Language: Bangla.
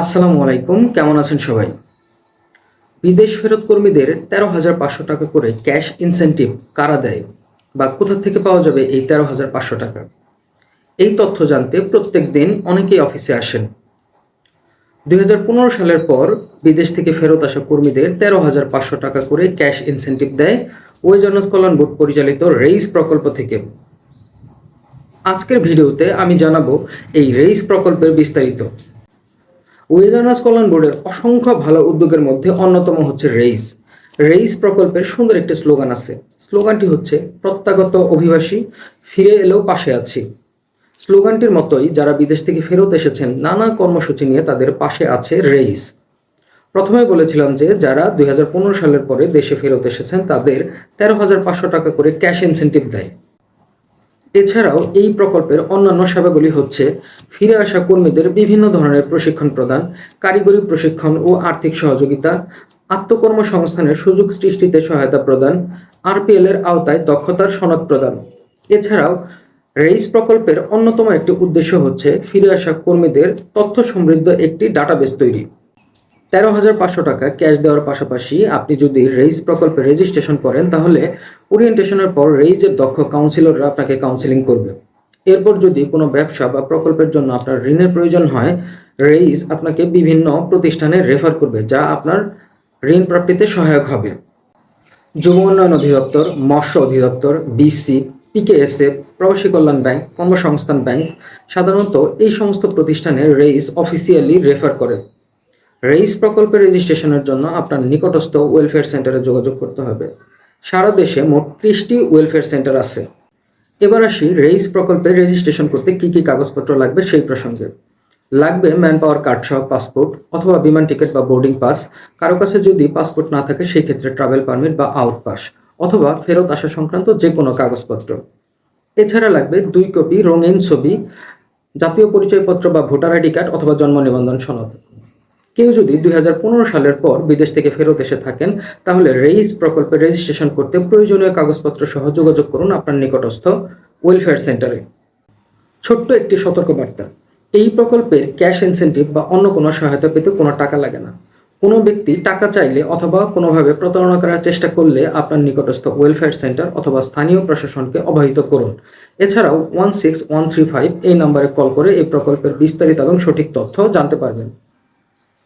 আসসালামু আলাইকুম, কেমন আছেন সবাই? বিদেশ ফেরত কর্মীদের তেরো হাজার পাঁচশো টাকা করে ক্যাশ ইনসেন্টিভ কারা দেয় বা কোথা থেকে পাওয়া যাবে এই তেরো হাজার পাঁচশো টাকা? এই তথ্য জানতে প্রত্যেক দিন অনেকেই অফিসে আসেন। দুই হাজার পনেরো সালের পর বিদেশ থেকে ফেরত আসা কর্মীদের তেরো হাজার পাঁচশো টাকা করে ক্যাশ ইনসেন্টিভ দেয় ওয়েজনাস কল্যাণ বোর্ড পরিচালিত রেইস প্রকল্প থেকে। আজকের ভিডিওতে আমি জানাব এই রেইস প্রকল্পের বিস্তারিত। ওয়েজার্নাস কল্যাণ বোর্ডের অসংখ্য ভালো উদ্যোগের মধ্যে অন্যতম হচ্ছে রেইস। রেইস প্রকল্পের সুন্দর একটি স্লোগান আছে। স্লোগানটি হচ্ছে, প্রত্যাগত অভিবাসী ফিরে এলেও পাশে আছি। স্লোগানটির মতোই যারা বিদেশ থেকে ফেরত এসেছেন, নানা কর্মসূচি নিয়ে তাদের পাশে আছে রেইস। প্রথমে বলেছিলাম যে, যারা দুই হাজার পনেরো সালের পরে দেশে ফেরত এসেছেন, তাদের তেরো হাজার পাঁচশো টাকা করে ক্যাশ ইনসেন্টিভ দেয়। এছাড়াও এই প্রকল্পের অন্যান্য সেবাগুলি হচ্ছে, ফিরে আসা কর্মীদের বিভিন্ন ধরনের প্রশিক্ষণ প্রদান, কারিগরি প্রশিক্ষণ ও আর্থিক সহযোগিতা, আত্মকর্মসংস্থানের সুযোগ সৃষ্টিতে সহায়তা প্রদান, আরপিএল এর আওতায় দক্ষতার সনদ প্রদান। এছাড়াও রেইস প্রকল্পের অন্যতম একটি উদ্দেশ্য হচ্ছে, ফিরে আসা কর্মীদের তথ্য সমৃদ্ধ একটি ডাটাবেস তৈরি। তেরো হাজার পাঁচশো টাকা ক্যাশ দেওয়ার পাশাপাশি আপনি যদি রেইজ প্রকল্পে রেজিস্ট্রেশন করেন, তাহলে ওরিয়েন্টেশনের পর রেইজের দক্ষ কাউন্সিলররা আপনাকে কাউন্সিলিং করবে। এরপর যদি কোনো ব্যবসা বা প্রকল্পের জন্য আপনার ঋণের প্রয়োজন হয় রেইজ আপনাকে বিভিন্ন প্রতিষ্ঠানে রেফার করবে, যা আপনার ঋণ প্রাপ্তিতে সহায়ক হবে। যুব উন্নয়ন অধিদপ্তর, মৎস্য অধিদপ্তর বিসি পিকেএসএফ প্রবাসী কল্যাণ ব্যাংক, কর্মসংস্থান ব্যাংক সাধারণত এই সমস্ত প্রতিষ্ঠানে রেইস অফিসিয়ালি রেফার করে। রেইস প্রকল্পের রেজিস্ট্রেশনের জন্য আপনার নিকটস্থ ওয়েলফেয়ার সেন্টারে যোগাযোগ করতে হবে। সারা দেশে মোট ত্রিশটি ওয়েলফেয়ার সেন্টার আছে। এবার আসি রেইস প্রকল্পে রেজিস্ট্রেশন করতে কি কি কাগজপত্র লাগবে সেই প্রসঙ্গে। লাগবে ম্যান পাওয়ার কার্ড সহ পাসপোর্ট অথবা বিমান টিকিট বা বোর্ডিং পাস কারও কাছে যদি পাসপোর্ট না থাকে সেই ক্ষেত্রে ট্রাভেল পারমিট বা আউট পাস অথবা ফেরত আসা সংক্রান্ত যে কোনো কাগজপত্র। এছাড়া লাগবে দুই কপি রঙিন ছবি, জাতীয় পরিচয়পত্র বা ভোটার আইডি কার্ড অথবা জন্ম নিবন্ধন সনদ। কেউ যদি দুই হাজার পনেরো সালের পর বিদেশ থেকে ফেরত এসে থাকেন, তাহলে রেইস প্রকল্পে রেজিস্ট্রেশন করতে প্রয়োজনীয় কাগজপত্র সহ যোগাযোগ করুন আপনার নিকটস্থ ওয়েলফেয়ার সেন্টারে ছোট্ট একটি সতর্কবার্তা, এই প্রকল্পের ক্যাশ ইনসেন্টিভ বা অন্য কোনো সহায়তা পেতে কোনো টাকা লাগে না। কোনো ব্যক্তি টাকা চাইলে অথবা কোনোভাবে প্রতারণা করার চেষ্টা করলে আপনার নিকটস্থ ওয়েলফেয়ার সেন্টার অথবা স্থানীয় প্রশাসনকে অবহিত করুন। এছাড়াও one six one three five এই নম্বরে কল করে এই প্রকল্পের বিস্তারিত এবং সঠিক তথ্য জানতে পারবেন।